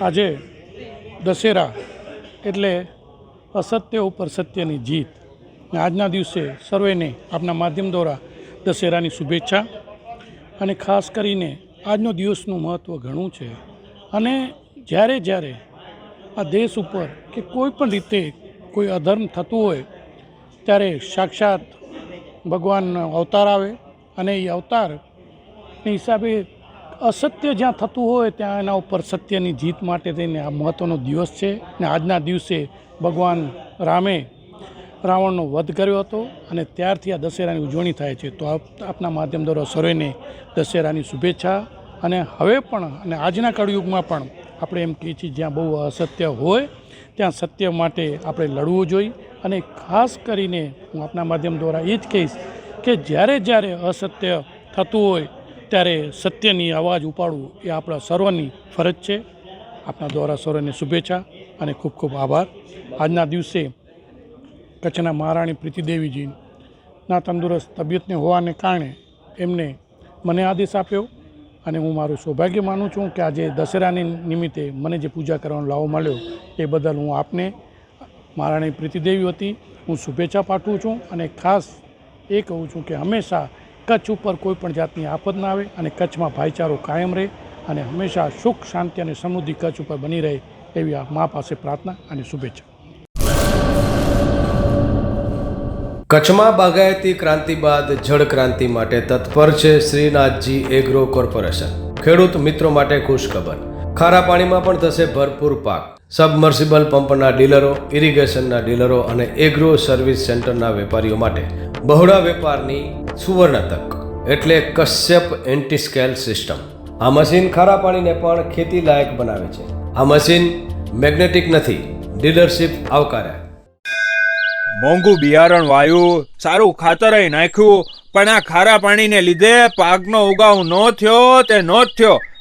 આજે દશેરા એટલે અસત્ય ઉપર સત્યની જીત. આજના દિવસે સર્વેને આપના માધ્યમ દ્વારા દશેરાની શુભેચ્છા અને ખાસ કરીને આજનો દિવસનું મહત્ત્વ ઘણું છે. અને જ્યારે જ્યારે આ દેશ ઉપર કે કોઈ પણ રીતે કોઈ અધર્મ થતું હોય, ત્યારે સાક્ષાત ભગવાનનો અવતાર આવે અને એ અવતારની હિસાબે અસત્ય જ્યાં થતું હોય ત્યાં એના ઉપર સત્યની જીત માટે થઈને આ મહત્ત્વનો દિવસ છે. અને આજના દિવસે ભગવાન રામે રાવણનો વધ કર્યો હતો અને ત્યારથી આ દશેરાની ઉજવણી થાય છે. તો આપ, આપના માધ્યમ દ્વારા સર્વેને દશેરાની શુભેચ્છા. અને હવે પણ, અને આજના કળયુગમાં પણ આપણે એમ કહીએ છીએ જ્યાં બહુ અસત્ય હોય, ત્યાં સત્ય માટે આપણે લડવું જોઈએ. અને ખાસ કરીને હું આપના માધ્યમ દ્વારા એ જ કહીશ કે જ્યારે જ્યારે અસત્ય થતું હોય ત્યારે સત્યની અવાજ ઉપાડવું એ આપણા સર્વની ફરજ છે. આપણા દ્વારા સર્વને શુભેચ્છા અને ખૂબ ખૂબ આભાર. આજના દિવસે કચ્છના મહારાણી પ્રીતિદેવીજી ના તંદુરસ્ત તબિયતને હોવાને કારણે એમને મને આદેશ આપ્યો અને હું મારું સૌભાગ્ય માનું છું કે આજે દશેરાની નિમિત્તે મને જે પૂજા કરવાનો લાવો મળ્યો એ બદલ હું આપને મહારાણી પ્રીતિદેવી હતી હું શુભેચ્છા પાઠવું છું અને ખાસ એ કહું છું કે હંમેશા કચ્છ ઉપર કોઈ પણ જાતની આફત ના આવે અને કચ્છમાં ભાઈચારો કાયમ રહે અને હંમેશા સુખ, શાંતિ અને સમૃદ્ધિ કચ્છ ઉપર બની રહે એવી આ મા પાસે પ્રાર્થના અને શુભેચ્છા. કચ્છમાં બાગાયતી ક્રાંતિ બાદ જળ ક્રાંતિ માટે તત્પર છે શ્રીનાથજી એગ્રો કોર્પોરેશન. ખેડૂત મિત્રો માટે ખુશખબર ખારા પાણીમાં પણ થશે ભરપૂર પાક. સબમર્સિબલ પંપના ડીલરો, ઇરિગેશનના ડીલરો અને એગ્રો સર્વિસ સેન્ટરના વેપારીઓ માટે બહોળા વેપારની સુવર્ણ તક એટલે કશ્યપ એન્ટીસ્કેલ સિસ્ટમ. આ મશીન ખારા પાણીને પણ ખેતી લાયક બનાવે છે. આ મશીન મેગ્નેટિક નથી, ડીલરશીપ આવકારે. મોંઘું બિયારણ વાયું, સારું ખાતર નાખ્યું, પણ આ ખારા પાણીને લીધે પાકનો ઉગાવ ન થયો તે ન થયો.